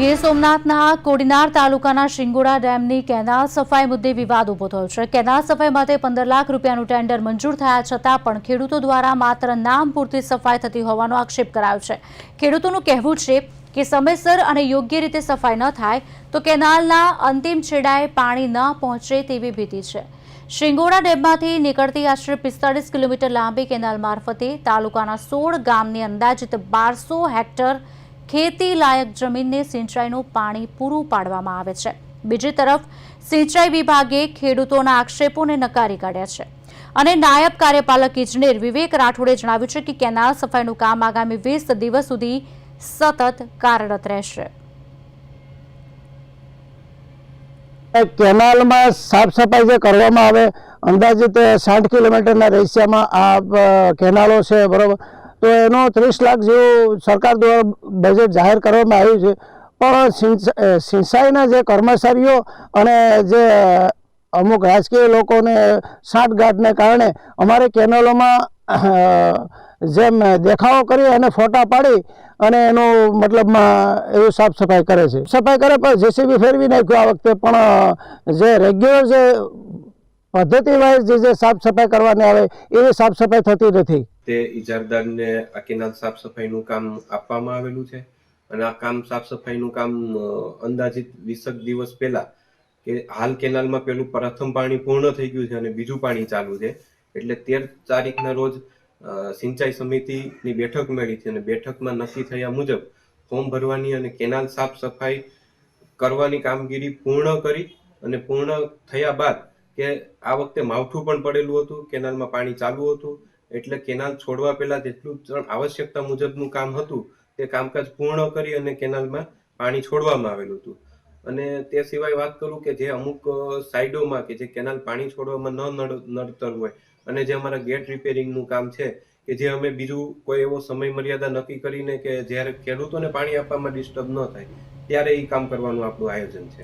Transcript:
ગીર સોમનાથના કોડીનાર તાલુકાના શિંગોડા ડેમની કેનાલ સફાઈ મુદ્દે વિવાદ ઊભો થયો છે. કેનાલ સફાઈ માટે પંદર લાખ રૂપિયાનું ટેન્ડર મંજૂર થયા છતાં પણ ખેડૂતો દ્વારા માત્ર નામ પૂરતી સફાઈ થતી હોવાનો આક્ષેપ કરાયો છે. ખેડૂતોનું કહેવું છે કે સમયસર અને યોગ્ય રીતે સફાઈ ન થાય તો કેનાલના અંતિમ છેડાએ પાણી ન પહોંચે તેવી ભીતિ છે. શિંગોડા ડેમમાંથી નીકળતી આશરે પિસ્તાળીસ કિલોમીટર લાંબી કેનાલ મારફતે તાલુકાના સોળ ગામની અંદાજિત બારસો હેક્ટર ખેતી લાયક જમીનને સિંચાઈનું પાણી પૂરું પાડવામાં આવે છે. બીજી તરફ, સિંચાઈ વિભાગે ખેડૂતોના આક્ષેપોને નકારી કાઢ્યા છે. અને નાયબ કાર્યપાલક ઇજનેર વિવેક રાઠોડે જણાવ્યું છે કે કેનાલ સફાઈનું કામ આગામી વીસ દિવસ સુધી સતત કાર્યરત રહેશે. કેનાલમાં સાફ સફાઈ જે કરવામાં આવે, અંદાજિત સાઠ કિલોમીટરના રેશિયામાં આ કેનાલો છે, બરાબર? તો એનો ત્રીસ લાખ જેવું સરકાર દ્વારા બજેટ જાહેર કરવામાં આવ્યું છે. પણ સિંચાઈના જે કર્મચારીઓ અને જે અમુક રાજકીય લોકોને સાંઠગાંઠને કારણે અમારે કેનલોમાં જેમ દેખાવો કરી અને ફોટા પાડી અને એનું મતલબમાં એવું સાફ સફાઈ કરે છે. સફાઈ કરે પણ જેસીબી ફેરવી નાખ્યું આ વખતે પણ જે રેગ્યુલર જે પદ્ધતિ વાઇઝ જે સાફ સફાઈ કરવાની આવે એવી સાફ સફાઈ થતી નથી. તે ઇજારદારને આ કેનાલ સાફ સફાઈનું કામ આપવામાં આવેલું છે. અને આ કામ સાફ સફાઈનું કામ અંદાજિત વીસક દિવસ પહેલા કે હાલ કેનાલમાં પેલું પ્રથમ પાણી પૂર્ણ થઈ ગયું છે અને બીજું પાણી ચાલુ છે. એટલે તેર તારીખના રોજ સિંચાઈ સમિતિની બેઠક મળી છે અને બેઠકમાં નક્કી થયા મુજબ ફોર્મ ભરવાની અને કેનાલ સાફ સફાઈ કરવાની કામગીરી પૂર્ણ કરી અને પૂર્ણ થયા બાદ કે આ વખતે માવઠું પણ પડેલું હતું, કેનાલમાં પાણી ચાલુ હતું. એટલે કેનાલ છોડવા પહેલા જેટલું આવશ્યકતા મુજબનું કામ હતું, તે કામકાજ પૂર્ણ કરી અને કેનાલમાં પાણી છોડવામાં આવેલું હતું. અને તે સિવાય વાત કરું કે જે અમુક સાઈડોમાં કે જે કેનાલ પાણી છોડવામાં ન નડ- નડતર હોય અને જે અમારા ગેટ રિપેરિંગનું કામ છે કે જે અમે બીજું કોઈ એવો સમય મર્યાદા નક્કી કરીને કે જ્યારે ખેડૂતોને પાણી આપવામાં ડિસ્ટર્બ ન થાય, ત્યારે એ કામ કરવાનું આપણું આયોજન છે.